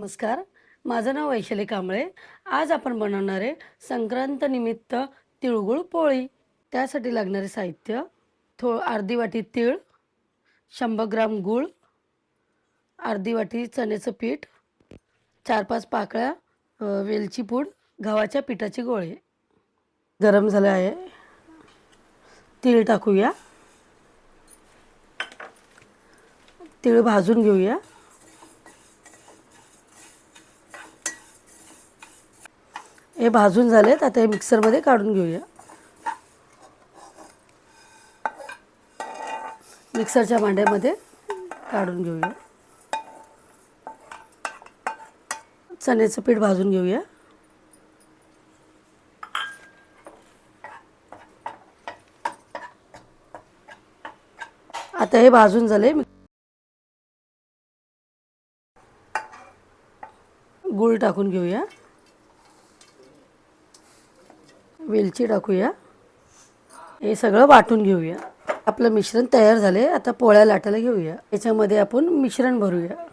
नमस्कार. माझं नाव वैशाली कांबळे. आज आपण बनवणार आहे संक्रांत निमित्त तिळगुळ पोळी. त्यासाठी लागणारे साहित्य थो अर्धी वाटी तीळ शंभर ग्राम गूळ अर्धी वाटी चण्याचं पीठ चार पाच पाकळ्या वेलची पूड गव्हाच्या पिठाचे गोळे. गरम झालं आहे. तीळ टाकूया. तीळ भाजून घेऊया. हे भाजून झालेत. आता हे मिक्सरमध्ये काढून घेऊया. मिक्सरच्या भांड्यामध्ये काढून घेऊया. चण्याचं पीठ भाजून घेऊया. आता हे भाजून झाले. गूळ टाकून घेऊया. वेलची टाकूया. हे सगळं वाटून घेऊया. आपलं मिश्रण तयार झाले आता पोळ्या लाटायला घेऊया. याच्यामध्ये आपण मिश्रण भरूया.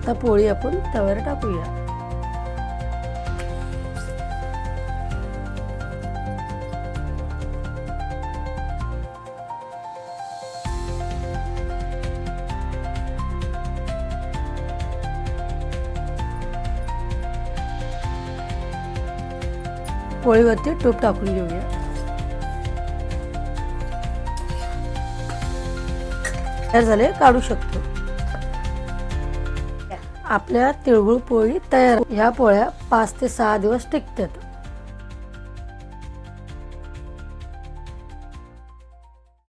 आता पोळी आपण तव्यावर टाकूया. पोळीवरती टोप टाकून घेऊया. तयार झाले काढू शकतो. आपल्या तिळगुळ पोळी तयार ह्या पोळ्या पाच ते सहा दिवस टिकतात.